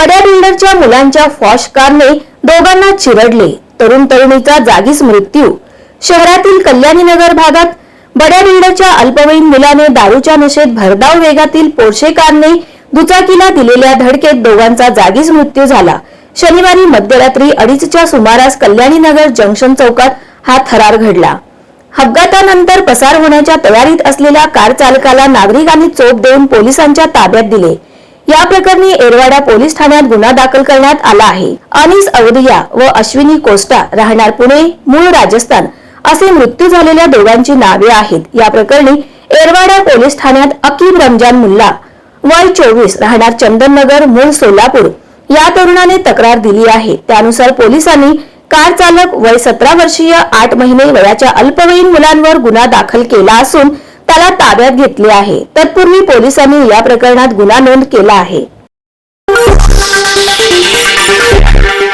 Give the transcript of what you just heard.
बड्या बिल्डरच्या मुलांच्या फॉश कारने दोघांना चिरडले. तरुण तरुणीचा जागीच मृत्यू. शहरातील कल्याणी नगर भागात बड्या बिल्डरच्या अल्पवयीन मुलाने दारूच्या नशेत भरधाव वेगातील पोर्शे कारने दुचाकीला दिलेल्या धडकेत दोघांचा जागीच मृत्यू झाला. शनिवारी मध्यरात्री अडीचच्या सुमारास कल्याणी नगर जंक्शन चौकात हा थरार घडला. अपघातानंतर पसार होण्याच्या तयारीत असलेल्या कार चालकाला नागरिकांनी चोप देऊन पोलिसांच्या ताब्यात दिले. या प्रकरणी एरवाडा पोलीस ठाण्यात गुन्हा दाखल करण्यात आला आहे. अनिस अवधिया व अश्विनी कोस्टा राहणार पुणे मूळ राजस्थान असे मृत्यू झालेल्या दोघांची नावे आहेत. या प्रकरणी एरवाडा पोलीस ठाण्यात अकीब रमजान मुल्ला वय चोवीस राहणार चंदननगर मूळ सोलापूर या तरुणाने तक्रार दिली आहे. त्यानुसार पोलिसांनी कार चालक वय सतरा वर्षीय आठ महिने वयाच्या अल्पवयीन मुलांवर गुन्हा दाखल केला असून त्याला ताब्यात घेतले आहे. तत्पूर्वी पोलिसांनी या प्रकरणात गुन्हा नोंद केला आहे.